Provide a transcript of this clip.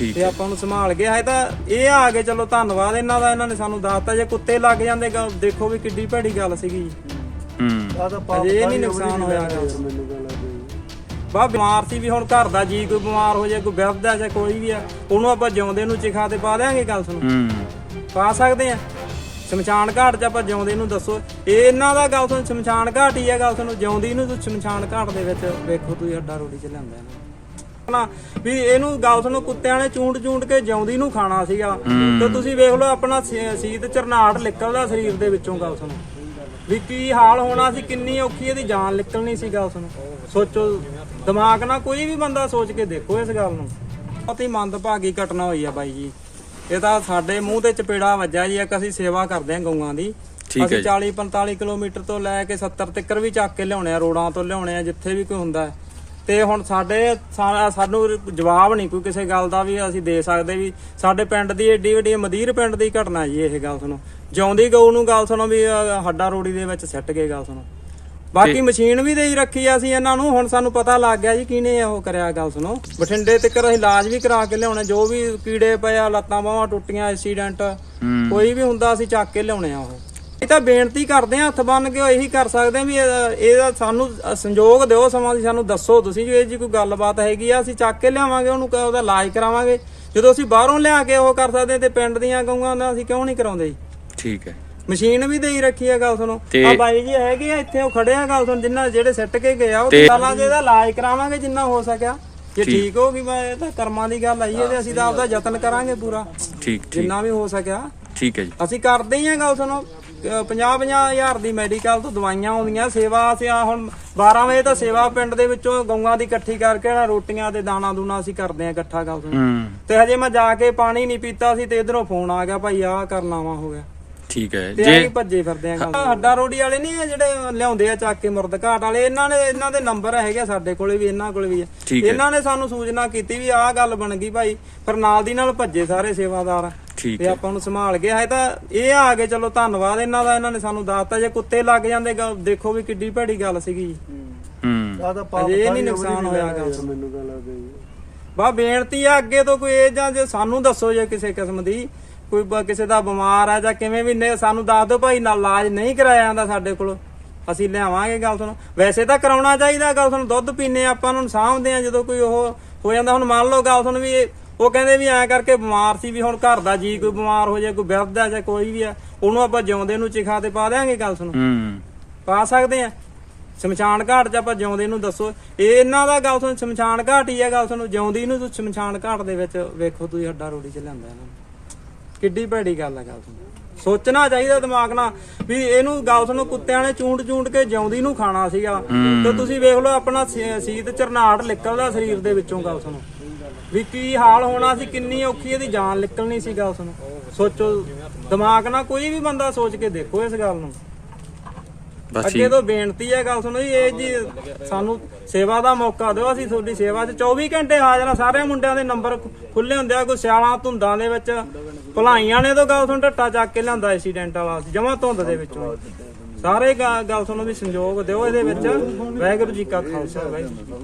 ਠੀਕ ਤੇ ਆਪਾਂ ਨੂੰ ਸੰਭਾਲ ਗਿਆ ਹੈ ਤਾਂ ਇਹ ਆ ਕੇ ਚਲੋ ਧੰਨਵਾਦ ਇਹਨਾਂ ਦਾ ਇਹਨਾਂ ਨੇ ਸਾਨੂੰ ਦੱਸਤਾ। ਜੇ ਕੁੱਤੇ ਲੱਗ ਜਾਂਦੇ ਗਾ- ਦੇਖੋ ਵੀ ਕਿੱਡੀ ਭੈੜੀ ਗੱਲ ਸੀਗੀ। ਹੂੰ। ਆ ਤਾਂ ਪਾਪ ਅਜੇ ਇਹ ਨਹੀਂ ਨੁਕਸਾਨ ਹੋਇਆ ਗਾ। ਮੈਨੂੰ ਗੱਲ ਆ ਬਾ ਬਿਮਾਰ ਸੀ ਵੀ ਹੁਣ ਘਰ ਦਾ ਜੀ ਕੋਈ ਬਿਮਾਰ ਹੋ ਜਾਏ ਕੋਈ ਬਿਰਧ ਆ ਜਾਂ ਕੋਈ ਵੀ ਆ ਉਹਨੂੰ ਆਪਾਂ ਜਿਉਂਦੇ ਨੂੰ ਚਿਖਾ ਤੇ ਪਾ ਦੇਾਂਗੇ ਗੱਲ ਸੁਣੋ। ਹੂੰ। ਪਾ ਸਕਦੇ ਆ। ਸ਼ਮਸ਼ਾਨ ਘਾਟ 'ਚ ਆਪਾਂ ਜਿਉਂਦੇ ਨੂੰ ਦੱਸੋ। ਇਹ ਇਹਨਾਂ ਦਾ ਗੱਲ ਸੁਣ ਸ਼ਮਸ਼ਾਨ ਘਾਟ ਹੀ ਆ ਗੱਲ ਸੁਣੋ ਜਿਉਂਦੀ ਨੂੰ ਤੁਸੀਂ ਸ਼ਮਸ਼ਾਨ ਘਾਟ ਦੇ ਵਿੱਚ ਵੇਖੋ ਤੁਸੀਂ ਹੱਡਾ ਰੋੜੀ 'ਚ ਲਿਆਂਦਾ ਇਹਨਾਂ ਨਾ। ਵੀ ਇਹਨੂੰ ਗੱਲ ਸੁਣੋ ਕੁੱਤਿਆਂ ਨੇ ਚੂੰਡ ਚੂੰਡ ਕੇ ਜਿਉਂਦੀ ਨੂੰ ਖਾਣਾ ਸੀਗਾ। ਤੇ ਤੁਸੀਂ ਵੇਖ ਲਓ ਆਪਣਾ ਸੀਤ ਚਰਨਾਟ ਨਿਕਲਦਾ ਸਰੀਰ ਦੇ ਵਿੱਚੋਂ ਗੱਲ ਸੁਣੋ ਵੀ ਕੀ ਹਾਲ ਹੋਣਾ ਸੀ ਕਿੰਨੀ ਔਖੀ ਇਹਦੀ ਜਾਨ ਨਿਕਲਣੀ ਸੀ ਗੱਲ ਸੁਣੋ ਸੋਚੋ ਦਿਮਾਗ ਨਾਲ ਕੋਈ ਵੀ ਬੰਦਾ ਸੋਚ ਕੇ ਦੇਖੋ ਇਸ ਗੱਲ ਨੂੰ। ਬਹੁਤ ਹੀ ਮੰਦਭਾਗੀ ਘਟਨਾ ਹੋਈ ਆ ਬਾਈ ਜੀ। ਇਹ ਤਾਂ ਸਾਡੇ ਮੂੰਹ ਤੇ ਚਪੇੜਾ ਵੱਜਾ ਜੀ ਇੱਕ ਅਸੀਂ ਸੇਵਾ ਕਰਦੇ ਹਾਂ ਗਊਆਂ ਦੀ। ਅਸੀਂ ਜੀ। 40 45 ਕਿਲੋਮੀਟਰ ਤੋਂ ਲੈ ਕੇ 70 ਤੱਕ ਵੀ ਚੱਕ ਕੇ ਲਿਆਉਣੇ ਆ ਰੋਡਾਂ ਤੋਂ ਲਿਆਉਣੇ ਆ ਜਿੱਥੇ ਵੀ ਕੋਈ ਹੁੰਦਾ ਹੈ। ਤੇ ਹੁਣ ਸਾਡੇ ਸਾਨੂੰ ਜਵਾਬ ਨਹੀਂ ਕੋਈ ਕਿਸੇ ਗੱਲ ਦਾ ਵੀ ਅਸੀਂ ਦੇ ਸਕਦੇ ਵੀ ਸਾਡੇ ਪਿੰਡ ਦੀ ਏਡੀ ਵੱਡੀ ਮਦੀਰ ਪਿੰਡ ਦੀ ਘਟਨਾ ਜੀ ਇਹ ਗੱਲ ਸੁਣੋ। ਜਿਉਂਦੀ ਗਊ ਨੂੰ ਗੱਲ ਸੁਣੋ ਵੀ ਹੱਡਾ ਰੋੜੀ ਦੇ ਵਿੱਚ ਸਿੱਟ ਕੇ ਗੱਲ ਸੁਣੋ। ਬਾਕੀ ਮਸ਼ੀਨ ਵੀ ਦੇਈ ਰੱਖੀ ਆ ਅਸੀਂ ਇਹਨਾਂ ਨੂੰ ਹੁਣ ਸਾਨੂੰ ਪਤਾ ਲੱਗ ਗਿਆ ਜੀ ਕਿਹਨੇ ਉਹ ਕਰਿਆ ਗੱਲ ਸੁਣੋ। ਬਠਿੰਡੇ ਤੱਕ ਅਸੀਂ ਇਲਾਜ ਵੀ ਕਰਾ ਕੇ ਲਿਆਉਣੇ ਜੋ ਵੀ ਕੀੜੇ ਪਏ ਆ ਲੱਤਾਂ ਬਾਹਾਂ ਟੁੱਟੀਆਂ ਐਕਸੀਡੈਂਟ ਕੋਈ ਵੀ ਹੁੰਦਾ ਅਸੀਂ ਚੱਕ ਕੇ ਲਿਆਉਣੇ ਆ ਉਹ। ਇਹ ਤਾਂ ਬੇਨਤੀ ਕਰਦੇ ਆ ਹੱਥ ਬੰਨ ਕੇ ਇਹੀ ਕਰ ਸਕਦੇ ਆ ਵੀ ਇਹ- ਇਹਦਾ ਸਾਨੂੰ ਸੰਯੋਗ ਦਿਓ ਸਮਾਂ ਦੀ ਸਾਨੂੰ ਦੱਸੋ ਤੁਸੀਂ ਜੇ ਇਹ ਜੀ ਕੋਈ ਗੱਲਬਾਤ ਹੈਗੀ ਆ ਅਸੀਂ ਚੱਕ ਕੇ ਲਿਆਵਾਂਗੇ ਉਹਨੂੰ ਉਹਦਾ ਇਲਾਜ ਕਰਾਵਾਂਗੇ। ਜਦੋਂ ਅਸੀਂ ਬਾਹਰੋਂ ਲਿਆ ਕੇ ਉਹ ਕਰ ਸਕਦੇ ਤੇ ਪਿੰਡ ਦੀਆਂ ਗਊਆਂ ਦਾ ਅਸੀਂ ਕਿਉਂ ਨਹੀਂ ਕਰਾਉਂਦੇ ਜੀ? ਠੀਕ ਹੈ। ਮਸ਼ੀਨ ਵੀ ਦੇਈ ਰੱਖੀ ਆ ਗੱਲ ਸੁਣੋ। ਆ ਬਾਈ ਜੀ ਹੈਗੇ ਆ ਇੱਥੇ ਉਹ ਖੜੇ ਆ ਗੱਲ ਸੁਣ ਜਿੰਨਾ ਜਿਹੜੇ ਸਿੱਟ ਕੇ ਗਏ ਆ ਉਹ ਸਾਲਾਂ ਦੇ ਇਹਦਾ ਇਲਾਜ ਕਰਾਵਾਂਗੇ ਜਿੰਨਾ ਹੋ ਸਕਿਆ। ਜੇ ਠੀਕ। ਹੋ ਗਈ ਮੈਂ ਇਹ ਤਾਂ ਕਰਮਾਂ ਦੀ ਗੱਲ ਆਈ ਹੈ ਤੇ ਅਸੀਂ ਤਾਂ ਆਪਦਾ ਯਤਨ ਕਰਾਂਗੇ ਪੂਰਾ। ਠੀਕ ਠੀਕ। ਜਿੰਨਾ ਵੀ ਹੋ ਸਕਿਆ। ਠੀਕ ਹੈ ਜੀ। ਅਸੀਂ ਕਰਦੇ ਹੀ ਆ ਗੱਲ ਸੁਣੋ। 50 ਹਜ਼ਾਰ ਦੀ ਮੈਡੀਕਲ ਤੋਂ ਦਵਾਈਆਂ ਆਉਂਦੀਆਂ ਸੇਵਾ ਅਸੀਂ ਆਹ ਹੁਣ 12 ਵਜੇ ਤਾਂ ਸੇਵਾ ਪਿੰਡ ਦੇ ਵਿੱਚੋਂ ਗਊਆਂ ਦੀ ਇਕੱਠੀ ਕਰਕੇ ਨਾ ਰੋਟੀਆਂ ਤੇ ਦਾਣਾ ਦੂਣਾ ਅਸੀਂ ਕਰਦੇ ਆ ਇਕੱਠਾ ਹੂੰ। ਤੇ ਹਜੇ ਮੈਂ ਜਾ ਕੇ ਪਾਣੀ ਨਹੀਂ ਪੀਤਾ ਸੀ ਤੇ ਇਧਰੋਂ ਫੋਨ ਆ ਗਿਆ ਭਾਈ ਆਹ ਕਰਨਾ ਵਾ ਹੋ ਗਿਆ। ਠੀਕ ਹੈ ਜੇ ਭੱਜੇ ਫਿਰਦੇ ਆ ਹੱਡਾ ਰੋੜੀ ਵਾਲੇ ਨਹੀਂ ਆ ਜਿਹੜੇ ਲਿਆਉਂਦੇ ਆ ਚੱਕ ਕੇ ਮੁਰਦ ਘਾਟ ਵਾਲੇ? ਇਹਨਾਂ ਨੇ ਇਹਨਾਂ ਦੇ ਨੰਬਰ ਹੈਗੇ ਸਾਡੇ ਕੋਲੇ ਵੀ ਇਹਨਾਂ ਕੋਲੇ ਵੀ ਆ। ਇਹਨਾਂ ਨੇ ਸਾਨੂੰ ਸੂਚਨਾ ਕੀਤੀ ਵੀ ਆਹ ਗੱਲ ਬਣ ਗਈ ਭਾਈ ਪਰ ਨਾਲ ਦੀ ਨਾਲ ਭੱਜੇ ਸਾਰੇ ਸੇਵਾਦਾਰ। ਠੀਕ ਤੇ ਹੈ। ਆਪਾਂ ਨੂੰ ਸੰਭਾਲ ਗਿਆ ਹੈ ਤਾਂ ਇਹ ਆ ਕੇ ਚਲੋ ਧੰਨਵਾਦ ਇਹਨਾਂ ਦਾ ਇਹਨਾਂ ਨੇ ਸਾਨੂੰ ਦੱਸਤਾ ਜੇ ਕੁੱਤੇ ਲੱਗ ਜਾਂਦੇ ਗਾ- ਦੇਖੋ ਵੀ ਕਿੱਡੀ ਭੈੜੀ ਗੱਲ ਸੀਗੀ ਹੂੰ। ਆ ਤਾਂ ਪਾਪ ਅਜੇ ਇਹ ਨਹੀਂ ਨੁਕਸਾਨ ਹੋਇਆ ਗਾ। ਮੈਨੂੰ ਗੱਲ ਆ ਗਈ ਬਾ ਬੇਨਤੀ ਆ ਅੱਗੇ ਤੋਂ ਕੋਈ ਇਹ ਜਾਂ ਜੇ ਸਾਨੂੰ ਦੱਸੋ ਜੇ ਕਿਸੇ ਕਿਸਮ ਦੀ ਕੋਈ ਬ- ਕਿਸੇ ਦਾ ਬਿਮਾਰ ਆ ਜਾਂ ਕਿਵੇਂ ਵੀ ਨੇ ਸਾਨੂੰ ਦੱਸ ਦਿਓ ਭਾਈ ਨਾਲ ਇਲਾਜ ਨਹੀਂ ਕਰਾਇਆ ਜਾਂਦਾ ਸਾਡੇ ਕੋਲ ਅਸੀਂ ਲਿਆਵਾਂਗੇ ਗੱਲ ਸੁਣੋ। ਵੈਸੇ ਤਾਂ ਕਰਾਉਣਾ ਚਾਹੀਦਾ ਗੱਲ ਸੁਣੋ ਦੁੱਧ ਪੀਨੇ ਆਪਾਂ ਨੂੰ ਸਾਂਭਦੇ ਆ ਜਦੋਂ ਕੋਈ ਉਹ ਹੋ ਜਾਂਦਾ ਹੁਣ ਮੰਨ ਲਓ ਗੱਲ ਸੁਣ ਵੀ ਇਹ- ਉਹ ਕਹਿੰਦੇ ਵੀ ਐਂ ਕਰਕੇ ਬਿਮਾਰ ਸੀ ਵੀ ਹੁਣ ਘਰ ਦਾ ਜੀ ਕੋਈ ਬਿਮਾਰ ਹੋ ਜਾਏ ਕੋਈ ਬਿਰਧ ਆ ਜਾਂ ਕੋਈ ਵੀ ਆ ਉਹਨੂੰ ਆਪਾਂ ਜਿਉਂਦੇ ਨੂੰ ਚਿਖਾ ਤੇ ਪਾ ਦੇਾਂਗੇ ਗੱਲ ਸੁਣੋ। ਹੂੰ। ਪਾ ਸਕਦੇ ਆ। ਸ਼ਮਸ਼ਾਨ ਘਾਟ 'ਚ ਆਪਾਂ ਜਿਉਂਦੇ ਨੂੰ ਦੱਸੋ। ਇਹ ਇਹਨਾਂ ਦਾ ਗੱਲ ਸੁਣ ਸ਼ਮਸ਼ਾਨ ਘਾਟ ਹੀ ਆ ਗੱਲ ਸੁਣੋ ਜਿਉਂਦੀ ਨੂੰ ਤੁਸੀਂ ਸ਼ਮਸ਼ਾਨ ਘਾਟ ਦੇ ਵਿੱਚ ਵੇਖੋ ਤੁਸੀਂ ਹੱਡਾ ਰੋੜੀ 'ਚ ਲਿਆਂਦਾ ਇਹਨਾਂ ਨੂੰ। ਕਿੱਡੀ ਭੈੜੀ ਗੱਲ ਆ ਗੱਲ ਸੁਣੋ। ਸੋਚਣਾ ਚਾਹੀਦਾ ਦਿਮਾਗ ਨਾਲ ਵੀ ਇਹਨੂੰ ਗੱਲ ਸੁਣੋ ਕੁੱਤਿਆਂ ਨੇ ਚੂੰਡ ਚੂੰਡ ਕੇ ਜਿਉਂਦੀ ਨੂੰ ਖਾਣਾ ਸੀਗਾ। ਤੇ ਤੁਸੀਂ ਵੇਖ ਲਓ ਆਪਣਾ ਸੀਤ ਚਰਨਾਟ ਨਿਕਲਦਾ ਸਰੀਰ ਦੇ ਵਿੱਚੋਂ ਗੱਲ ਸੁਣੋ। ਵੀ ਕੀ ਹਾਲ ਹੋਣਾ ਸੀ ਕਿੰਨੀ ਔਖੀ ਇਹਦੀ ਜਾਨ ਨਿਕਲਣੀ ਸੀ ਗੱਲ ਸੁਣੋ ਸੋਚੋ ਦਿਮਾਗ ਨਾਲ ਕੋਈ ਵੀ ਬੰਦਾ ਸੋਚ ਕੇ ਦੇਖੋ ਇਸ ਗੱਲ ਨੂੰ। ਅੱਗੇ ਤੋਂ ਬੇਨਤੀ ਹੈ ਗੱਲ ਸੁਣੋ ਜੀ ਇਹ ਜੀ ਸਾਨੂੰ ਸੇਵਾ ਦਾ ਮੌਕਾ ਦਿਓ ਅਸੀਂ ਤੁਹਾਡੀ ਸੇਵਾ 'ਚ 24 ਘੰਟੇ ਹਾਜ਼ਰ ਆ ਸਾਰੇ ਮੁੰਡਿਆਂ ਦੇ ਨੰਬਰ ਖੁੱਲੇ ਹੁੰਦੇ ਆ ਕੋਈ ਸਿਆਲਾਂ ਧੁੰਦਾਂ ਦੇ ਵਿੱਚ। ਭਲਾਈਆਂ ਨੇ ਤਾਂ ਗੱਲ ਸੁਣ ਢੱਟਾ ਚੱਕ ਕੇ ਲਿਆਂਦਾ ਐਕਸੀਡੈਂਟ ਵਾਲਾ ਜਮਾ ਧੁੰਦ ਦੇ ਵਿੱਚੋਂ ਸਾਰੇ ਗੱਲ ਸੁਣੋ ਵੀ ਸੰਯੋਗ ਦਿਓ ਇਹਦੇ ਵਿੱਚ। ਵਾਹਿਗੁਰੂ ਜੀ ਕਾ ਖਾਲਸਾ ਵਾਹਿਗੁਰੂ।